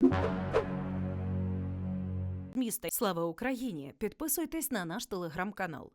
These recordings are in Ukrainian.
you Міста Слава Україні! Підписуйтесь на наш телеграм-канал.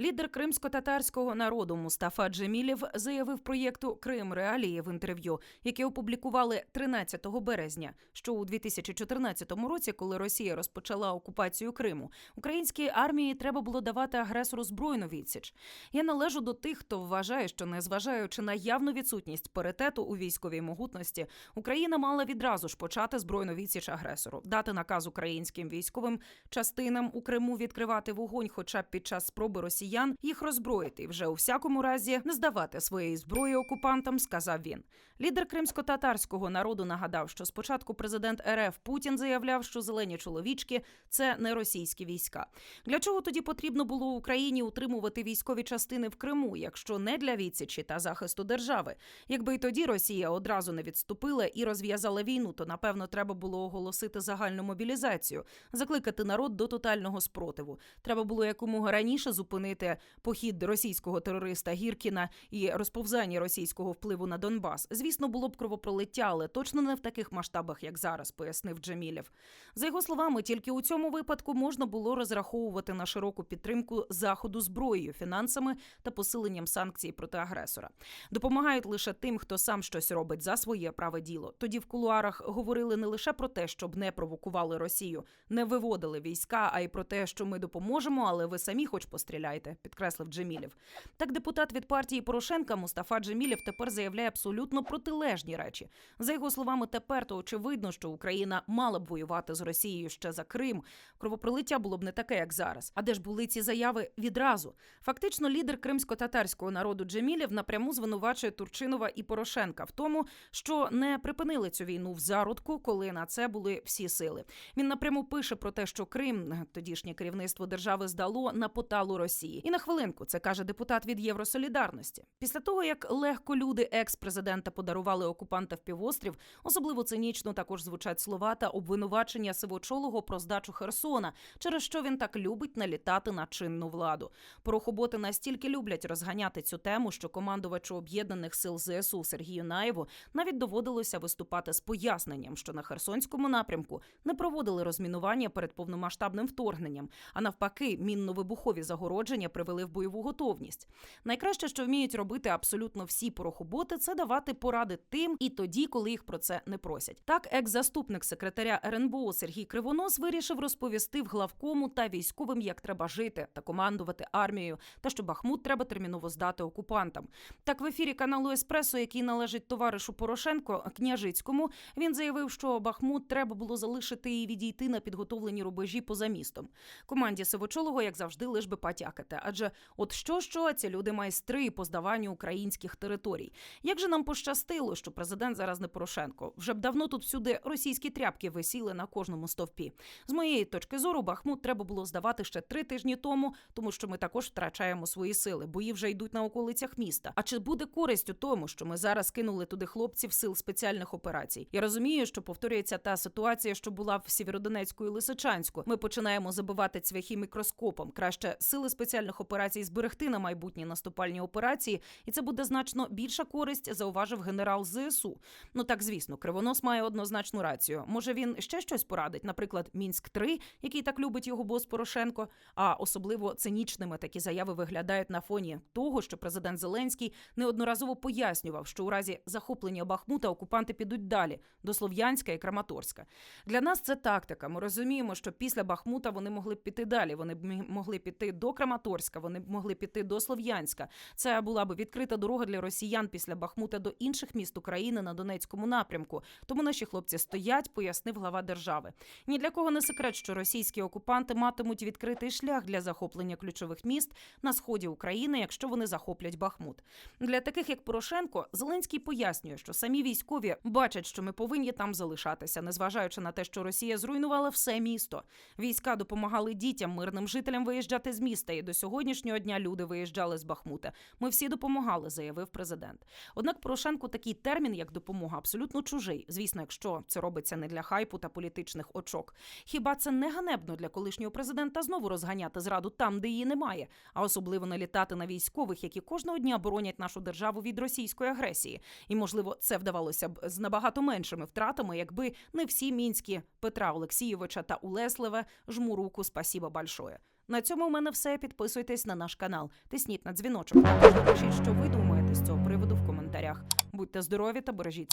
Лідер кримсько-татарського народу Мустафа Джемілєв заявив проєкту Крим Реалії в інтерв'ю, яке опублікували 13 березня. Що у 2014 році, коли Росія розпочала окупацію Криму, українській армії треба було давати агресору збройну відсіч. Я належу до тих, хто вважає, що незважаючи на явну відсутність паритету у військовій могутності, Україна мала відразу ж почати збройну відсіч агресору, дати наказ українським військовим частинам у Криму відкривати вогонь, хоча б під час спроби росіян їх роззброїти і вже у всякому разі не здавати своєї зброї окупантам, сказав він. Лідер кримсько-татарського народу нагадав, що спочатку президент РФ Путін заявляв, що зелені чоловічки це не російські війська. Для чого тоді потрібно було Україні утримувати військові частини в Криму, якщо не для відсічі та захисту держави? Якби й тоді Росія одразу не відступила і розв'язала війну, то напевно треба було оголосити загальну мобілізацію, закликати народ до тотального спротиву. Треба було якомога раніше зупинити похід російського терориста Гіркіна і розповзання російського впливу на Донбас. Звісно, було б кровопролиття, але точно не в таких масштабах, як зараз, пояснив Джемілєв. За його словами, тільки у цьому випадку можна було розраховувати на широку підтримку заходу зброєю, фінансами та посиленням санкцій проти агресора. Допомагають лише тим, хто сам щось робить за своє праве діло. Тоді в кулуарах говорили не лише про те, щоб не провокували Росію, не виводили війська, а й про те, що ми допоможемо, але ви самі хоч постріляйте, підкреслив Джемілєв. Так, депутат від партії Порошенка Мустафа Джемілєв тепер заявляє абсолютно протилежні речі. За його словами, тепер то очевидно, що Україна мала б воювати з Росією ще за Крим. Кровопролиття було б не таке, як зараз. А де ж були ці заяви відразу? Фактично, лідер кримсько-татарського народу Джемілєв напряму звинувачує Турчинова і Порошенка в тому, що не припинили цю війну в зародку, коли на це були всі сили. Він напряму пише про те, що Крим, тодішнє керівництво держави, здало на поталу Росії. І на хвилинку це каже депутат від Євросолідарності. Після того як легко люди екс-президента подарували окупанта в півострів, особливо цинічно також звучать слова та обвинувачення сивочолого про здачу Херсона, через що він так любить налітати на чинну владу. Порохоботи настільки люблять розганяти цю тему, що командувачу об'єднаних сил ЗСУ Сергію Наєву навіть доводилося виступати з поясненням, що на Херсонському напрямку не проводили розмінування перед повномасштабним вторгненням, а навпаки, мінно-вибухові загородження привели в бойову готовність. Найкраще, що вміють робити абсолютно всі порохоботи, це давати поради тим і тоді, коли їх про це не просять. Так, екс-заступник секретаря РНБО Сергій Кривонос вирішив розповісти в главкому та військовим, як треба жити та командувати армією, та що Бахмут треба терміново здати окупантам. Так, в ефірі каналу Еспресо, який належить товаришу Порошенко Княжицькому, він заявив, що Бахмут треба було залишити і відійти на підготовлені рубежі поза містом. Команді Сивочолого, як завжди, лиш би потякати. Адже от що що ці люди майстри по здаванню українських територій. Як же нам пощастило, що президент зараз не Порошенко? Вже б давно тут всюди російські тряпки висіли на кожному стовпі. З моєї точки зору, Бахмут треба було здавати ще три тижні тому, тому що ми також втрачаємо свої сили. Бої вже йдуть на околицях міста. А чи буде користь у тому, що ми зараз кинули туди хлопців сил спеціальних операцій? Я розумію, що повторюється та ситуація, що була в Сєвєродонецьку і Лисичанську. Ми починаємо забивати цвяхи мікроскопом. Краще сили спеціальних операцій зберегти на майбутні наступальні операції, і це буде значно більша користь, зауважив генерал ЗСУ. Ну так звісно, кривонос має однозначну рацію. Може він ще щось порадить, наприклад, мінськ 3 який так любить його бос Порошенко. А особливо цинічними такі заяви виглядають на фоні того, що президент Зеленський неодноразово пояснював, що у разі захоплення Бахмута окупанти підуть далі до Слов'янська і Краматорська. Для нас це тактика. Ми розуміємо, що після Бахмута вони могли б піти далі. Вони б могли піти до Краматорська, вони б могли піти до Слов'янська. Це була б відкрита дорога для росіян після Бахмута до інших міст України на Донецькому напрямку. Тому наші хлопці стоять, пояснив глава держави. Ні для кого не секрет, що російські окупанти матимуть відкритий шлях для захоплення ключових міст на сході України, якщо вони захоплять Бахмут. Для таких як Порошенко, Зеленський пояснює, що самі військові бачать, що ми повинні там залишатися, незважаючи на те, що Росія зруйнувала все місто. Місто. Війська допомагали дітям, мирним жителям виїжджати з міста. І до сьогоднішнього дня люди виїжджали з Бахмута. Ми всі допомагали, заявив президент. Однак Порошенку такий термін, як допомога, абсолютно чужий. Звісно, якщо це робиться не для хайпу та політичних очок. Хіба це не ганебно для колишнього президента знову розганяти зраду там, де її немає, а особливо налітати на військових, які кожного дня боронять нашу державу від російської агресії? І можливо, це вдавалося б з набагато меншими втратами, якби не всі мінські Петра Олексійовича та Улеслеве жму руку спасіба большое. На цьому в мене все. Підписуйтесь на наш канал, тисніть на дзвіночок. Пишіть, що ви думаєте з цього приводу в коментарях. Будьте здорові та бережіть